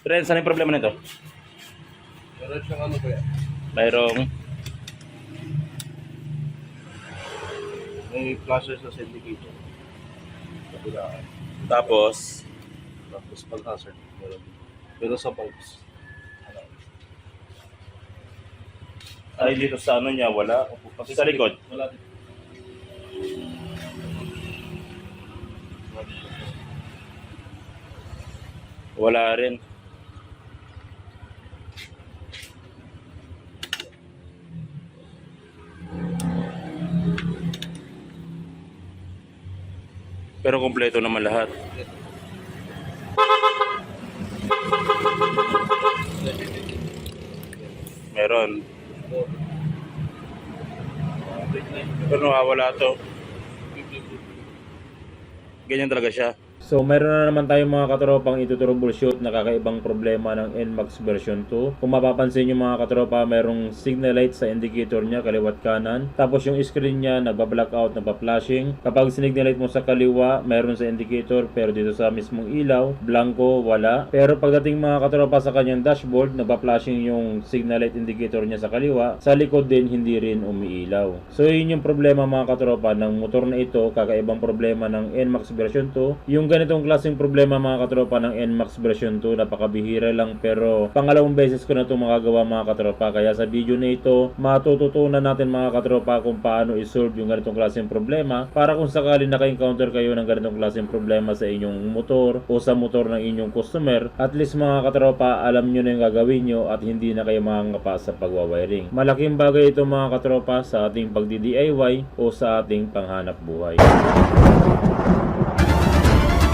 Ren, saan yung problema nito? Meron siyang ano kaya? Mayroong May flasher sa syndicator. Kabilaan. tapos Tapos pag hazard. Meron. Pero sa bulbs. Ay dito sa ano niya wala. Kasi sa likod. Wala din. Wala rin. Pero kompleto naman lahat. Meron. Pero nawawala to. Ganyan talaga siya. So, meron na naman tayong mga katropang ito-troubleshoot na kakaibang problema ng NMAX version 2. Kung mapapansin nyo mga katropa, merong signal light sa indicator niya kaliwat kanan. Tapos yung screen niya nagba-blackout, nagpa-flashing. Kapag sinignal light mo sa kaliwa, meron sa indicator pero dito sa mismong ilaw, blanco, wala. Pero pagdating mga katropa sa kanyang dashboard, nagpa-flashing yung signal light indicator niya sa kaliwa. Sa likod din, hindi rin umiilaw. So, yun yung problema mga katropa ng motor na ito, kakaibang problema ng NMAX version 2. Yung ganitong klaseng problema mga katropa ng NMAX version 2, napakabihira lang pero pangalawang beses ko na ito makagawa mga katropa. Kaya sa video na ito, matututunan natin mga katropa kung paano isolve yung ganitong klaseng problema para kung sakali naka-encounter kayo ng ganitong klaseng problema sa inyong motor o sa motor ng inyong customer, at least mga katropa, alam nyo na yung gagawin nyo at hindi na kayo makangapa sa pagwawiring. Malaking bagay ito mga katropa sa ating pagdi-DIY o sa ating panghanap buhay.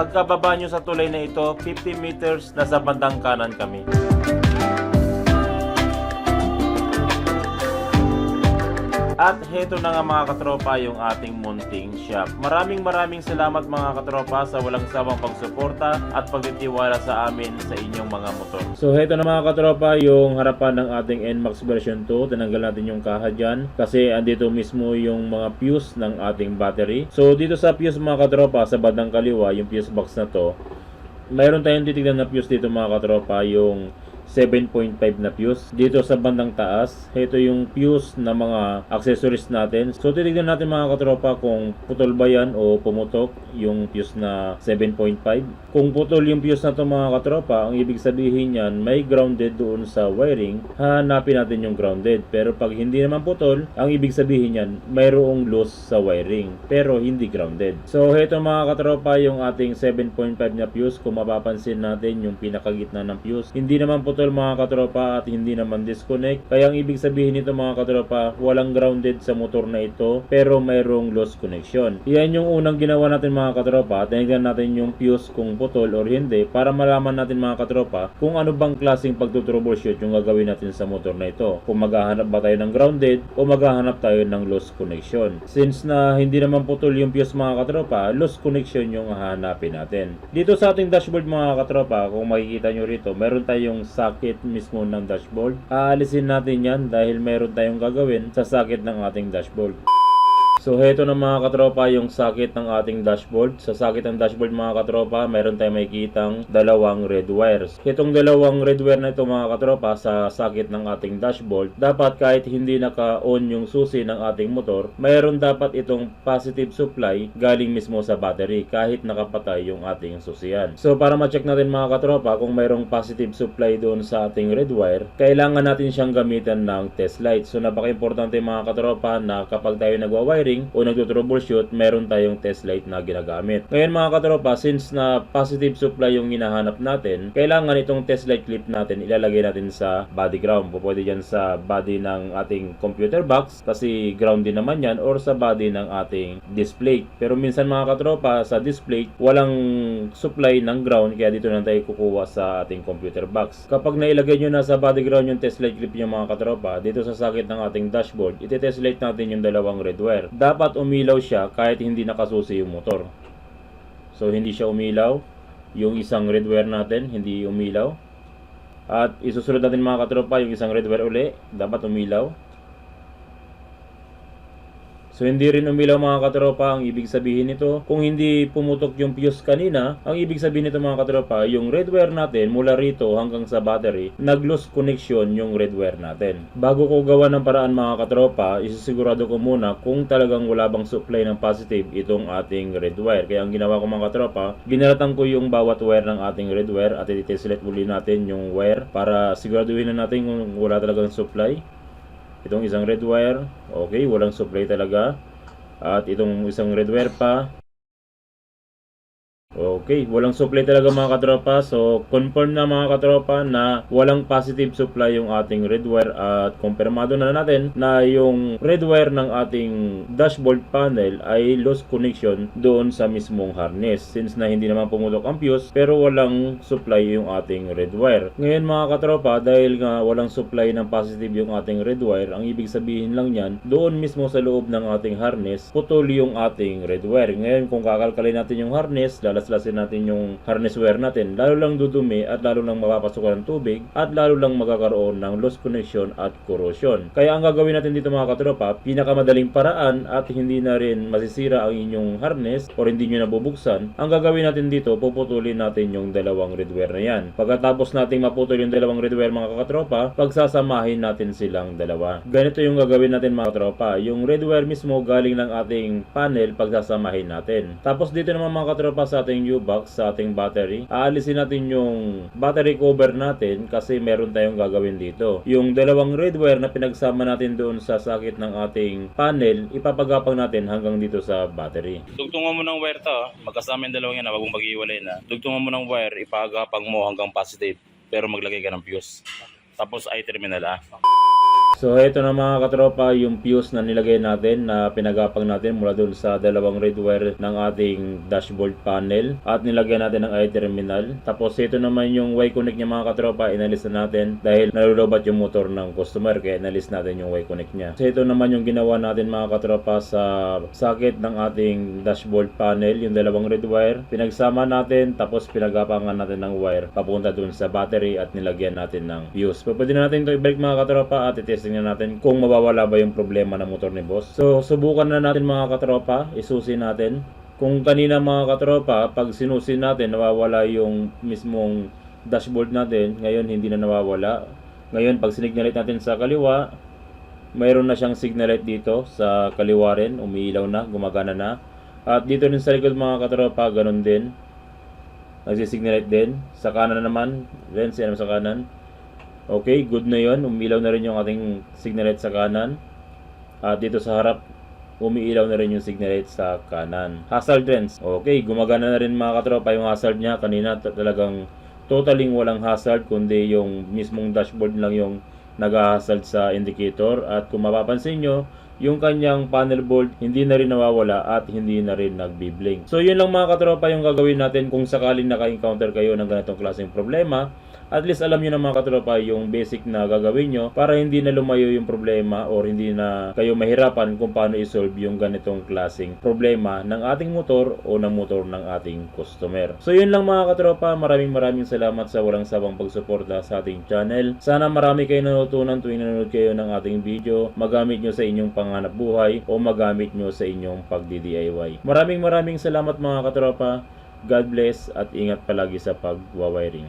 Pagkababa nyo sa tulay na ito, 50 meters nasa bandang kanan kami. At heto na nga mga katropa yung ating munting shop. Maraming maraming salamat mga katropa sa walang sawang pagsuporta at pagtitiwala sa amin sa inyong mga motor. So heto na mga katropa yung harapan ng ating NMAX version 2. Tinanggal natin yung kaha dyan kasi andito mismo yung mga fuse ng ating battery. So dito sa fuse mga katropa sa bandang kaliwa yung fuse box na to mayroon tayong titignan na fuse dito mga katropa yung 7.5 na fuse. Dito sa bandang taas, ito yung fuse na mga accessories natin. So titignan natin mga katropa kung putol ba yan o pumutok yung fuse na 7.5. Kung putol yung fuse na to mga katropa, ang ibig sabihin yan may grounded doon sa wiring. Hanapin natin yung grounded. Pero pag hindi naman putol, ang ibig sabihin yan mayroong loose sa wiring. Pero hindi grounded. So ito mga katropa yung ating 7.5 na fuse. Kung mapapansin natin yung pinakagitna ng fuse. Hindi naman putol mga katropa at hindi naman disconnect. Kaya ang ibig sabihin nito mga katropa, walang grounded sa motor na ito pero mayroong lost connection. Yan yung unang ginawa natin mga katropa. Tinignan natin yung fuse kung putol or hindi para malaman natin mga katropa kung ano bang klaseng pagtutroubleshoot yung gagawin natin sa motor na ito. Kung maghahanap ba tayo ng grounded o maghahanap tayo ng lost connection. Since na hindi naman putol yung fuse mga katropa, lost connection yung hahanapin natin. Dito sa ating dashboard mga katropa, kung makikita nyo rito, meron tayong socket mismo ng dashboard. Aalisin natin yan dahil meron tayong gagawin sa socket ng ating dashboard. So heto na mga katropa yung sakit ng ating dashboard. Sa sakit ng dashboard mga katropa, mayroon tayong makikitang dalawang red wires. Itong dalawang red wire na ito mga katropa sa sakit ng ating dashboard, dapat kahit hindi naka-on yung susi ng ating motor, mayroon dapat itong positive supply galing mismo sa battery kahit nakapatay yung ating susiyan. So para ma-check natin mga katropa kung mayroong positive supply doon sa ating red wire, kailangan natin siyang gamitan ng test light. So napaka-importante mga katropa na kapag tayo nagwa-wiring o nagto-troubleshoot, meron tayong test light na ginagamit. Ngayon mga katropa, since na positive supply yung hinahanap natin, kailangan itong test light clip natin ilalagay natin sa body ground. Pwede dyan sa body ng ating computer box kasi ground din naman yan or sa body ng ating display. Pero minsan mga katropa, sa display, walang supply ng ground kaya dito na tayo kukuha sa ating computer box. Kapag nailagay nyo na sa body ground yung test light clip nyo mga katropa, dito sa sakit ng ating dashboard, iti-test light natin yung dalawang red wire. Dapat umilaw siya kahit hindi nakasusi yung motor. So hindi siya umilaw. Yung isang red wire natin, hindi umilaw. At isusunod natin mga katropa yung isang red wire uli, dapat umilaw. So hindi rin umilaw mga katropa ang ibig sabihin nito. Kung hindi pumutok yung fuse kanina, ang ibig sabihin nito mga katropa, yung red wire natin mula rito hanggang sa battery, nag-lose connection yung red wire natin. Bago ko gawa ng paraan mga katropa, isisigurado ko muna kung talagang wala bang supply ng positive itong ating red wire. Kaya ang ginawa ko mga katropa, ginaratan ko yung bawat wire ng ating red wire at i-select uli natin yung wire para siguraduhin na natin kung wala talagang supply. Itong isang red wire, okay, walang supply talaga. At itong isang red wire pa, Okay, walang supply talaga mga katropa. So, confirm na mga katropa na walang positive supply yung ating red wire at kumpirmado na natin na yung red wire ng ating dashboard panel ay lost connection doon sa mismong harness since na hindi naman pumutok ang fuse pero walang supply yung ating red wire. Ngayon mga katropa, dahil nga walang supply ng positive yung ating red wire, ang ibig sabihin lang yan, doon mismo sa loob ng ating harness, putol yung ating red wire. Ngayon kung kakalkalin natin yung harness, lalaslasin natin yung harness wire natin, lalo lang dudumi at lalo lang mapapasukan ng tubig at lalo lang magkakaroon ng lost connection at corrosion. Kaya ang gagawin natin dito mga katropa, pinakamadaling paraan at hindi na rin masisira ang inyong harness or hindi nyo nabubuksan, ang gagawin natin dito, puputulin natin yung dalawang red wire na yan. Pagkatapos nating maputol yung dalawang red wire mga katropa, pagsasamahin natin silang dalawa. Ganito yung gagawin natin mga katropa. Yung red wire mismo galing ng ating panel, pagsasamahin natin. Tapos dito naman mga katropa sa ating U-box, sa ating battery, aalisin natin yung battery cover natin kasi meron tayong gagawin dito. Yung dalawang red wire na pinagsama natin doon sa sakit ng ating panel, ipapagapang natin hanggang dito sa battery. Dugtungan mo ng wire to, ah. magkasama yung dalawang yan, ah. wag mong mag-iwalay na. Dugtungan mo ng wire, ipagapang mo hanggang positive, pero maglagay ka ng fuse. Tapos ay terminal ah. So ito na mga katropa yung fuse na nilagay natin na pinagapang natin mula doon sa dalawang red wire ng ating dashboard panel at nilagyan natin ng i-terminal. Tapos ito naman yung Y-connect niya mga katropa inalis na natin dahil nalulobat yung motor ng customer kaya inalis natin yung Y-connect niya. So ito naman yung ginawa natin mga katropa sa socket ng ating dashboard panel yung dalawang red wire. Pinagsama natin tapos pinagapangan natin ng wire papunta doon sa battery at nilagyan natin ng fuse. So, pwede na natin ito ibalik mga katropa at itesting na natin kung mawawala ba yung problema ng motor ni boss. So, subukan na natin mga katropa, isusi natin. Kung kanina mga katropa, pag sinusi natin, nawawala yung mismong dashboard natin. Ngayon, hindi na nawawala. Ngayon, pag sinignalite natin sa kaliwa, mayroon na siyang signal light dito sa kaliwa rin, umiilaw na, gumagana na. At dito rin sa likod mga katropa, ganun din. Nagsisignal light din. Sa kanan naman, rin siya sa kanan. Okay, good na yon. Umilaw na rin yung ating signal light sa kanan. At dito sa harap, umiilaw na rin yung signal light sa kanan. Hazard lens. Okay, gumagana na rin mga katropa yung hazard niya. Kanina ta- talagang totaling walang hazard kundi yung mismong dashboard lang yung nag-hazard sa indicator. At kung mapapansin nyo, yung kanyang panel bolt hindi na rin nawawala at hindi na rin nagbiblink. So yun lang mga katropa yung gagawin natin kung sakaling naka-encounter kayo ng ganitong klaseng problema. At least alam nyo na mga katropa yung basic na gagawin nyo para hindi na lumayo yung problema or hindi na kayo mahirapan kung paano isolve yung ganitong klaseng problema ng ating motor o ng motor ng ating customer. So yun lang mga katropa, maraming maraming salamat sa walang sabang pagsuporta sa ating channel. Sana marami kayo natutunan tuwing nanonood kayo ng ating video, magamit nyo sa inyong pang panghanap buhay o magamit nyo sa inyong pagdi-DIY. Maraming maraming salamat mga katropa. God bless at ingat palagi sa pagwawiring.